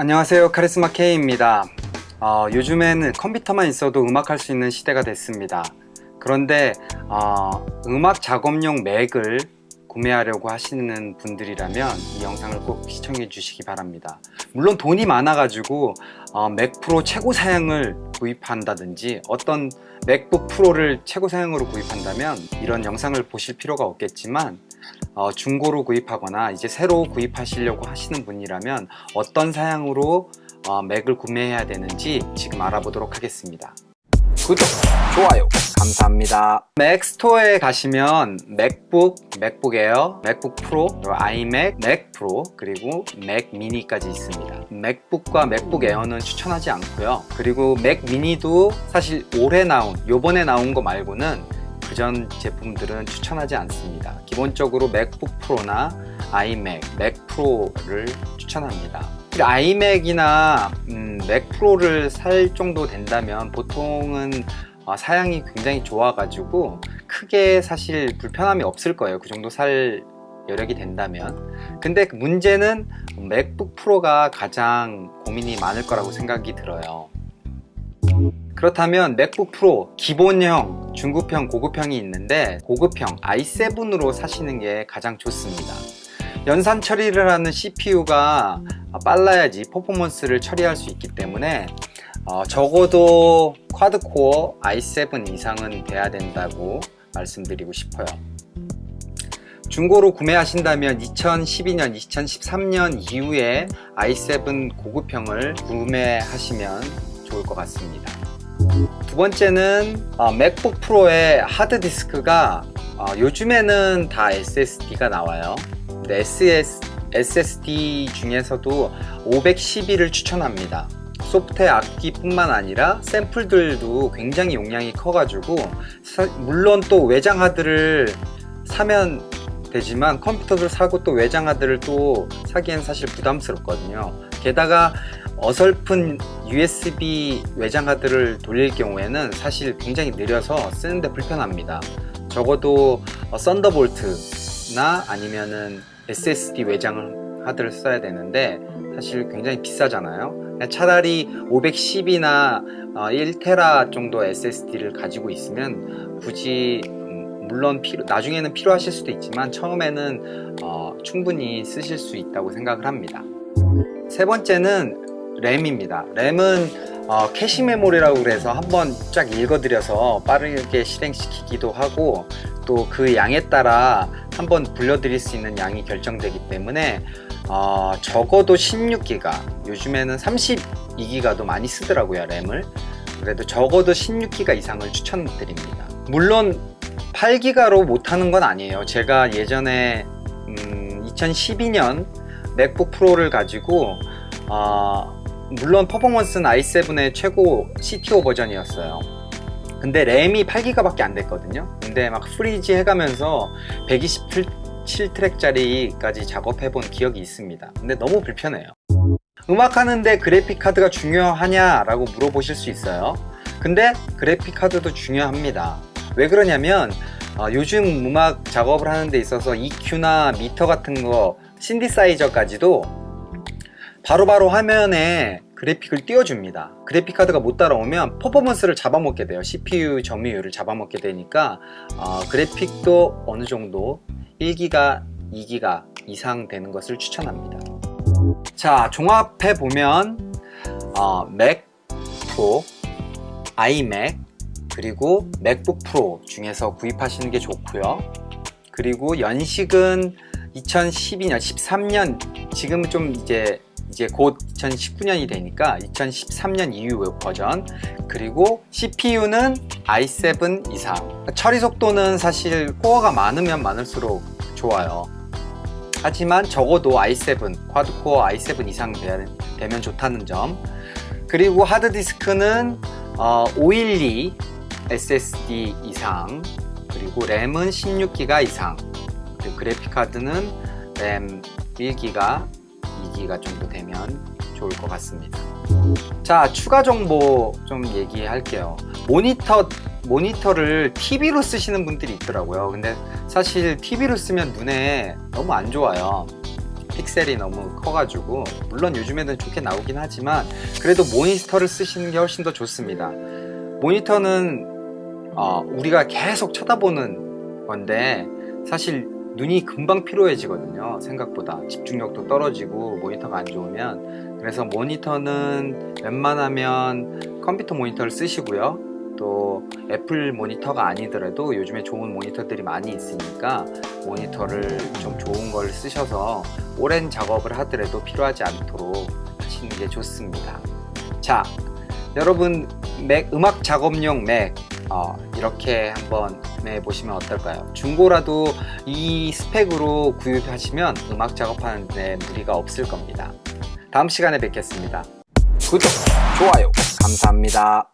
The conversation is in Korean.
안녕하세요. 카리스마 K입니다. 어, 요즘에는 컴퓨터만 있어도 음악 할 수 있는 시대가 됐습니다. 그런데 어, 음악 작업용 맥을 구매하려고 하시는 분들이라면 이 영상을 꼭 시청해 주시기 바랍니다. 물론 돈이 많아 가지고 어, 맥 프로 최고 사양을 구입한다든지 어떤 맥북 프로를 최고 사양으로 구입한다면 이런 영상을 보실 필요가 없겠지만 어, 중고로 구입하거나 이제 새로 구입하시려고 하시는 분이라면 어떤 사양으로 어, 맥을 구매해야 되는지 지금 알아보도록 하겠습니다. 구독, 좋아요, 감사합니다. 맥 스토어에 가시면 맥북, 맥북 에어, 맥북 프로, 아이맥, 맥 프로, 그리고 맥 미니까지 있습니다. 맥북과 맥북 에어는 추천하지 않고요. 그리고 맥 미니도 사실 올해 나온, 요번에 나온 거 말고는 그전 제품들은 추천하지 않습니다. 기본적으로 맥북 프로나 아이맥, 맥 프로를 추천합니다. 아이맥이나 음, 맥 프로를 살 정도 된다면 보통은 어, 사양이 굉장히 좋아가지고 크게 사실 불편함이 없을 거예요. 그 정도 살 여력이 된다면. 근데 그 문제는 맥북 프로가 가장 고민이 많을 거라고 생각이 들어요. 그렇다면 맥북 프로 기본형, 중급형, 고급형이 있는데 고급형 i7으로 사시는 게 가장 좋습니다. 연산 처리를 하는 CPU가 빨라야지 퍼포먼스를 처리할 수 있기 때문에 어, 적어도 쿼드코어 i7 이상은 돼야 된다고 말씀드리고 싶어요. 중고로 구매하신다면 2012년, 2013년 이후에 i7 고급형을 구매하시면 좋을 것 같습니다. 두 번째는 어, 맥북 프로의 하드디스크가 어, 요즘에는 다 SSD가 나와요. 근데 SS, SSD 중에서도 512를 추천합니다. 소프트웨어 악기뿐만 아니라 샘플들도 굉장히 용량이 커가지고 사- 물론 또 외장 하드를 사면 되지만 컴퓨터를 사고 또 외장 하드를 또 사기엔 사실 부담스럽거든요. 게다가 어설픈 USB 외장 하드를 돌릴 경우에는 사실 굉장히 느려서 쓰는데 불편합니다. 적어도 어, 썬더볼트나 아니면은 SSD 외장 하드를 써야 되는데 사실 굉장히 비싸잖아요. 차라리 510이나 1테라 정도 SSD를 가지고 있으면 굳이 음, 물론 필요, 나중에는 필요하실 수도 있지만 처음에는 어, 충분히 쓰실 수 있다고 생각을 합니다. 세 번째는 램입니다. 램은 어, 캐시 메모리라고 그래서 한번 쫙 읽어드려서 빠르게 실행시키기도 하고 또 그 양에 따라 한번 불려드릴 수 있는 양이 결정되기 때문에 어, 적어도 16기가 요즘에는 32기가도 많이 쓰더라고요 램을. 그래도 적어도 16기가 이상을 추천드립니다. 물론 8기가로 못하는 건 아니에요. 제가 예전에 음, 2012년 맥북 프로를 가지고 어, 물론 퍼포먼스는 i7의 최고 CTO 버전이었어요. 근데 램이 8기가밖에 안 됐거든요. 근데 막 프리지 해가면서 127트랙짜리까지 작업해본 기억이 있습니다. 근데 너무 불편해요. 음악하는데 그래픽 카드가 중요하냐라고 물어보실 수 있어요. 근데 그래픽 카드도 중요합니다. 왜 그러냐면 어, 요즘 음악 작업을 하는 데 있어서 EQ나 미터 같은 거 신디사이저까지도 바로바로 화면에 그래픽을 띄워줍니다. 그래픽 카드가 못 따라오면 퍼포먼스를 잡아먹게 돼요. CPU 점유율을 잡아먹게 되니까 어, 그래픽도 어느 정도 1기가, 2기가 이상 되는 것을 추천합니다. 자, 종합해 보면 어, 맥 프로, 아이맥, 그리고 맥북 프로 중에서 구입하시는 게 좋고요. 그리고 연식은 2012년, 13년 지금은 좀 이제 이제 곧 2019년이 되니까 2013년 이후 버전. 그리고 CPU는 i7 이상. 처리 속도는 사실 코어가 많으면 많을수록 좋아요. 하지만 적어도 i7 쿼드코어 i7 이상 되- 되면 좋다는 점. 그리고 하드디스크는 어, 512 SSD 이상. 그리고 램은 16기가 이상. 그리고 그래픽 카드는 램 1기가 2기가 정도 되면 좋을 것 같습니다. 자, 추가 정보 좀 얘기할게요. 모니터 모니터를 TV로 쓰시는 분들이 있더라고요. 근데 사실 TV로 쓰면 눈에 너무 안 좋아요. 픽셀이 너무 커가지고 물론 요즘에는 좋게 나오긴 하지만 그래도 모니터를 쓰시는 게 훨씬 더 좋습니다. 모니터는 어, 우리가 계속 쳐다보는 건데 사실 눈이 금방 피로해지거든요. 생각보다 집중력도 떨어지고 모니터가 안 좋으면 그래서 모니터는 웬만하면 컴퓨터 모니터를 쓰시고요. 또 애플 모니터가 아니더라도 요즘에 좋은 모니터들이 많이 있으니까 모니터를 좀 좋은 걸 쓰셔서 오랜 작업을 하더라도 필요하지 않도록 하시는 게 좋습니다. 자, 여러분 맥 음악 작업용 맥 어, 이렇게 한번 구매해 보시면 어떨까요? 중고라도 이 스펙으로 구입하시면 음악 작업하는데 무리가 없을 겁니다. 다음 시간에 뵙겠습니다. 구독, 좋아요, 감사합니다.